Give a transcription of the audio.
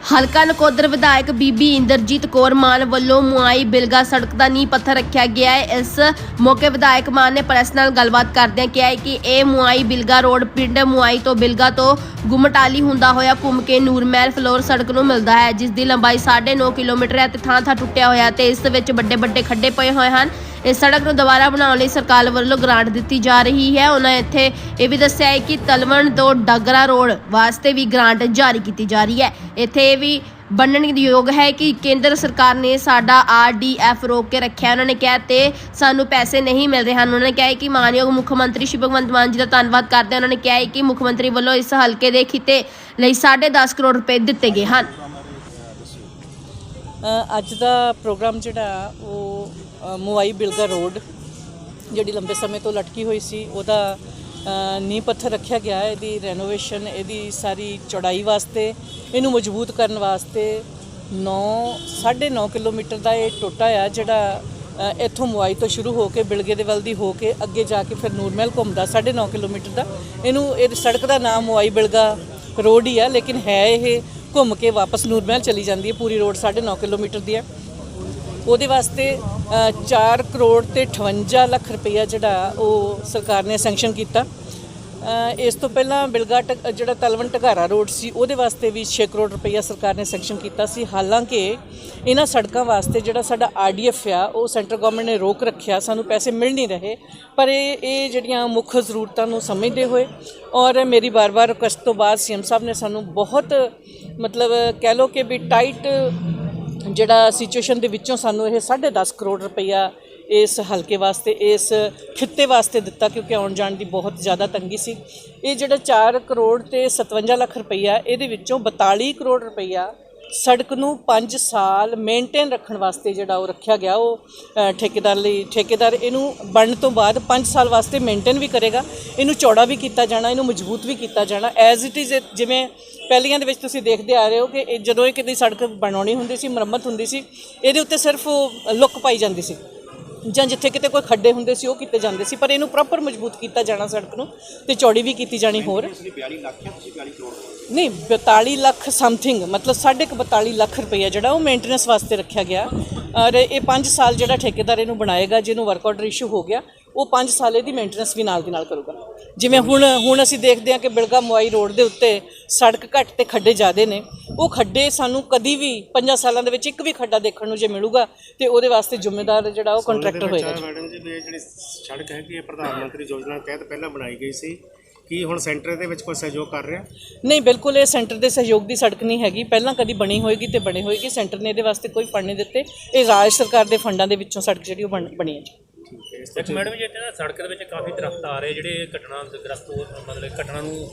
ਹਲਕਾ ਨਕੋਦਰ ਵਿਧਾਇਕ ਬੀਬੀ ਇੰਦਰਜੀਤ ਕੌਰ ਮਾਨ ਵੱਲੋਂ ਮੁਆਈ ਬਿਲਗਾ ਸੜਕ ਦਾ ਨੀਂਹ ਪੱਥਰ ਰੱਖਿਆ ਗਿਆ ਹੈ। ਇਸ ਮੌਕੇ ਵਿਧਾਇਕ ਮਾਨ ਨੇ ਪ੍ਰੈਸ ਨਾਲ ਗੱਲਬਾਤ ਕਰਦਿਆਂ ਕਿਹਾ ਹੈ ਕਿ ਇਹ ਮੁਆਈ ਬਿਲਗਾ ਰੋਡ ਪਿੰਡ ਮੁਆਈ ਤੋਂ ਬਿਲਗਾ ਤੋਂ ਗੁਮਟਾਲੀ ਹੁੰਦਾ ਹੋਇਆ ਘੁੰਮ ਕੇ ਨੂਰਮਹਿਲ ਫਲੋਰ ਸੜਕ ਨੂੰ ਮਿਲਦਾ ਹੈ, ਜਿਸ ਦੀ ਲੰਬਾਈ 9.5 ਕਿਲੋਮੀਟਰ ਹੈ ਤੇ ਥਾਂ ਥਾਂ ਟੁੱਟਿਆ ਹੋਇਆ ਹੈ ਤੇ ਇਸ ਵਿੱਚ ਵੱਡੇ ਵੱਡੇ ਖੱਡੇ ਪਏ ਹੋਏ ਹਨ। ਇਸ ਸੜਕ ਨੂੰ ਦੁਬਾਰਾ ਬਣਾਉਣ ਲਈ ਸਰਕਾਰ ਵੱਲੋਂ ਗ੍ਰਾਂਟ ਦਿੱਤੀ ਜਾ ਰਹੀ ਹੈ। ਉਹਨਾਂ ਇੱਥੇ ਇਹ ਵੀ ਦੱਸਿਆ ਹੈ ਕਿ ਤਲਵਣ ਤੋਂ ਡਾਗਰਾ ਰੋਡ ਵਾਸਤੇ ਵੀ ਗ੍ਰਾਂਟ ਜਾਰੀ ਕੀਤੀ ਜਾ ਰਹੀ ਹੈ। ਇੱਥੇ ਇਹ ਵੀ ਬੰਨਣ ਯੋਗ ਹੈ ਕਿ ਕੇਂਦਰ ਸਰਕਾਰ ਨੇ ਸਾਡਾ ਆਰਡੀਐਫ ਰੋਕ ਕੇ ਰੱਖਿਆ ਉਹਨਾਂ ਨੇ ਕਿਹਾ ਤੇ ਸਾਨੂੰ ਪੈਸੇ ਨਹੀਂ ਮਿਲ ਰਹੇ ਹਨ। ਉਹਨਾਂ ਨੇ ਕਿਹਾ ਹੈ ਕਿ ਮਾਨਯੋਗ ਮੁੱਖ ਮੰਤਰੀ ਸ਼੍ਰੀ ਭਗਵੰਤ ਮਾਨ ਜੀ ਦਾ ਧੰਨਵਾਦ ਕਰਦੇ ਉਹਨਾਂ ਨੇ ਕਿਹਾ ਹੈ ਕਿ ਮੁੱਖ ਮੰਤਰੀ ਵੱਲੋਂ ਇਸ ਹਲਕੇ ਦੇ ਖਿੱਤੇ ਲਈ 10.5 ਕਰੋੜ ਰੁਪਏ ਦਿੱਤੇ ਗਏ ਹਨ। ਅ, ਅੱਜ ਦਾ ਪ੍ਰੋਗਰਾਮ ਜਿਹੜਾ ਉਹ ਅ, ਮੁਆਈ ਬਿਲਗਾ ਰੋਡ ਜਿਹੜੀ ਲੰਬੇ ਸਮੇਂ ਤੋਂ ਲਟਕੀ ਹੋਈ ਸੀ ਉਹਦਾ ਅ, ਨੀਂਹ ਪੱਥਰ ਰੱਖਿਆ ਗਿਆ ਹੈ, ਇਹਦੀ ਰੈਨੋਵੇਸ਼ਨ ਇਹਦੀ ਸਾਰੀ ਚੌੜਾਈ ਵਾਸਤੇ, ਇਹਨੂੰ ਮਜ਼ਬੂਤ ਕਰਨ ਵਾਸਤੇ 9 9.5 ਕਿਲੋਮੀਟਰ ਦਾ ਇਹ ਟੋਟਾ ਆ, ਜਿਹੜਾ ਇੱਥੋਂ ਮੁਆਈ ਤੋਂ ਸ਼ੁਰੂ ਹੋ ਕੇ ਬਿਲਗੇ ਦੇ ਵੱਲ ਦੀ ਹੋ ਕੇ ਅੱਗੇ ਜਾ ਕੇ ਫਿਰ ਨੂਰਮਹਿਲ ਘੁੰਮਦਾ 9.5 ਕਿਲੋਮੀਟਰ ਦਾ। ਇਹਨੂੰ, ਇਹ ਸੜਕ ਦਾ ਨਾਮ ਮੁਆਈ ਬਿਲਗਾ ਰੋਡ ਹੀ ਆ, ਲੇਕਿਨ ਹੈ ਇਹ ਘੁੰਮ ਕੇ ਵਾਪਸ ਨੂਰਮਹਿਲ ਚਲੀ ਜਾਂਦੀ ਹੈ, ਪੂਰੀ ਰੋਡ 9.5 ਕਿਲੋਮੀਟਰ ਦੀ ਹੈ ਉਹਦੇ ਵਾਸਤੇ ਅ, 4 ਕਰੋੜ ਤੇ 58 ਲੱਖ ਰੁਪਈਆ ਜਿਹੜਾ ਉਹ ਸਰਕਾਰ ਨੇ ਸੈਂਕਸ਼ਨ ਕੀਤਾ। ਇਸ ਤੋਂ ਪਹਿਲਾਂ ਬਿਲਗਾ ਟ- ਜਿਹੜਾ ਤਲਵਣ ਢਗਾਰਾ ਰੋਡ ਸੀ ਉਹਦੇ ਵਾਸਤੇ ਵੀ 6 ਕਰੋੜ ਰੁਪਈਆ ਸਰਕਾਰ ਨੇ ਸੈਂਕਸ਼ਨ ਕੀਤਾ ਸੀ। ਹਾਲਾਂਕਿ ਇਹਨਾਂ ਸੜਕਾਂ ਵਾਸਤੇ ਜਿਹੜਾ ਸਾਡਾ ਆਰਡੀਐਫ ਆ ਉਹ ਸੈਂਟਰ ਗਵਰਨਮੈਂਟ ਨੇ ਰੋਕ ਰੱਖਿਆ। ਸਾਨੂੰ ਪੈਸੇ ਮਿਲ ਨਹੀਂ ਰਹੇ ਪਰ ਇਹ ਇਹ ਜਿਹੜੀਆਂ ਮੁੱਖ ਜ਼ਰੂਰਤਾਂ ਨੂੰ ਸਮਝਦੇ ਹੋਏ ਔਰ ਮੇਰੀ ਵਾਰ-ਵਾਰ ਰਿਕੁਐਸਟ ਤੋਂ ਬਾਅਦ ਸੀਐਮ ਸਾਹਿਬ ਨੇ ਸਾਨੂੰ ਬਹੁਤ ਮਤਲਬ ਕਹਿ ਲਓ ਕਿ ਵੀ ਟਾਈਟ ਜਿਹੜਾ ਸਿਚੁਏਸ਼ਨ ਦੇ ਵਿੱਚੋਂ ਸਾਨੂੰ ਇਹ 10.5 ਕਰੋੜ ਰੁਪਈਆ ਇਸ ਹਲਕੇ ਵਾਸਤੇ, ਇਸ ਖਿੱਤੇ ਵਾਸਤੇ ਦਿੱਤਾ ਕਿਉਂਕਿ ਆਉਣ ਜਾਣ ਦੀ ਬਹੁਤ ਜ਼ਿਆਦਾ ਤੰਗੀ ਸੀ। ਇਹ ਜਿਹੜਾ 4 ਕਰੋੜ ਤੇ 57 ਲੱਖ ਰੁਪਈਆ ਇਹਦੇ ਵਿੱਚੋਂ 42 ਕਰੋੜ ਰੁਪਈਆ ਸੜਕ ਨੂੰ 5 ਸਾਲ ਮੇਨਟੇਨ ਰੱਖਣ ਵਾਸਤੇ ਜਿਹੜਾ ਉਹ ਰੱਖਿਆ ਗਿਆ, ਉਹ ਠੇਕੇਦਾਰ ਲਈ, ਠੇਕੇਦਾਰ ਇਹਨੂੰ ਬਣਨ ਤੋਂ ਬਾਅਦ 5 ਸਾਲ ਵਾਸਤੇ ਮੇਨਟੇਨ ਵੀ ਕਰੇਗਾ। ਇਹਨੂੰ ਚੌੜਾ ਵੀ ਕੀਤਾ ਜਾਣਾ, ਇਹਨੂੰ ਮਜ਼ਬੂਤ ਵੀ ਕੀਤਾ ਜਾਣਾ। ਐਜ਼ ਇਟ ਇਜ਼ ਜਿਵੇਂ ਪਹਿਲੀਆਂ ਦੇ ਵਿੱਚ ਤੁਸੀਂ ਦੇਖਦੇ ਆ ਰਹੇ ਹੋ ਕਿ ਇਹ ਜਦੋਂ ਇਹ ਕਿਤੇ ਸੜਕ ਬਣਾਉਣੀ ਹੁੰਦੀ ਸੀ, ਮੁਰੰਮਤ ਹੁੰਦੀ ਸੀ, ਇਹਦੇ ਉੱਤੇ ਸਿਰਫ ਉਹ ਲੁੱਕ ਪਾਈ ਜਾਂਦੀ ਸੀ। ਜਾਂ ਜਿੱਥੇ ਕਿਤੇ ਕੋਈ ਖੱਡੇ ਹੁੰਦੇ ਸੀ, ਉਹ ਕੀਤੇ ਜਾਂਦੇ ਸੀ, ਪਰ ਇਹਨੂੰ ਪ੍ਰੋਪਰ ਮਜ਼ਬੂਤ ਕੀਤਾ ਜਾਣਾ ਸੜਕ ਨੂੰ ਤੇ ਚੌੜੀ ਵੀ ਕੀਤੀ ਜਾਣੀ ਹੋਰ। ਨਹੀਂ 42 ਲੱਖ ਸਮਥਿੰਗ ਮਤਲਬ ਸਾਢੇ ਕੁ 42 ਲੱਖ ਰੁਪਈਆ ਜਿਹੜਾ ਉਹ ਮੇਨਟੇਨੈਂਸ ਵਾਸਤੇ ਰੱਖਿਆ ਗਿਆ। ਔਰ ਇਹ 5 ਸਾਲ ਜਿਹੜਾ ਠੇਕੇਦਾਰ ਇਹਨੂੰ ਬਣਾਏਗਾ, ਜਿਹਨੂੰ ਵਰਕ ਆਰਡਰ ਇਸ਼ੂ ਹੋ ਗਿਆ ਉਹ 5 ਸਾਲ ਇਹਦੀ ਮੇਨਟੇਨੈਂਸ ਵੀ ਨਾਲ ਦੀ ਨਾਲ ਕਰੂਗਾ। ਜਿਵੇਂ ਹੁਣ ਹੁਣ ਅਸੀਂ ਦੇਖਦੇ ਹਾਂ ਕਿ ਬਿਲਗਾ ਮੁਆਈ ਰੋਡ ਦੇ ਉੱਤੇ ਸੜਕ ਘੱਟ ਤੇ ਖੱਡੇ ਜ਼ਿਆਦੇ ਨੇ। ਉਹ ਖੱਡੇ ਸਾਨੂੰ ਕਦੀ ਵੀ 5 ਸਾਲਾਂ ਦੇ ਵਿੱਚ ਇੱਕ ਵੀ ਖੱਡਾ ਦੇਖਣ ਨੂੰ ਜੇ ਮਿਲੂਗਾ ਤੇ ਉਹਦੇ ਵਾਸਤੇ ਜ਼ਿੰਮੇਦਾਰ ਜਿਹੜਾ ਉਹ ਕੰਟਰੈਕਟਰ ਹੋਏਗਾ। ਮੈਡਮ ਜੀ ਇਹ ਜਿਹੜੀ ਸੜਕ ਹੈ ਕਿ ਇਹ ਪ੍ਰਧਾਨ ਮੰਤਰੀ ਯੋਜਨਾ ਤਹਿਤ ਪਹਿਲਾਂ ਬਣਾਈ ਗਈ ਸੀ। ਕੀ ਹੁਣ ਸੈਂਟਰ ਦੇ ਵਿੱਚ ਕੋਈ ਸਹਿਯੋਗ ਕਰ ਰਿਹਾ? ਨਹੀਂ ਬਿਲਕੁਲ ਇਹ ਸੈਂਟਰ ਦੇ ਸਹਿਯੋਗ ਦੀ ਸੜਕ ਨਹੀਂ ਹੈਗੀ। ਪਹਿਲਾਂ ਕਦੀ ਬਣੀ ਹੋਏਗੀ ਤੇ ਬਣੀ ਹੋਏਗੀ। ਸੈਂਟਰ ਨੇ ਇਹਦੇ ਵਾਸਤੇ ਕੋਈ ਫੰਡ ਨਹੀਂ ਦਿੱਤੇ। ਇਹ ਰਾਜ ਸਰਕਾਰ ਦੇ ਫੰਡਾਂ ਦੇ ਵਿੱਚੋਂ ਸੜਕ ਜਿਹੜੀ ਉਹ ਬਣ- ਬਣੀ ਹੈ। ਜੀ ਇੱਕ ਮੈਡਮ ਜੀ, ਇੱਥੇ ਨਾ ਸੜਕ ਦੇ ਵਿੱਚ ਕਾਫੀ ਦਰਖਤ ਆ ਰਹੇ, ਜਿਹੜੇ ਘਟਨਾ ਗ੍ਰਸਤ ਹੋ ਮਤਲਬ ਘਟਨਾ ਨੂੰ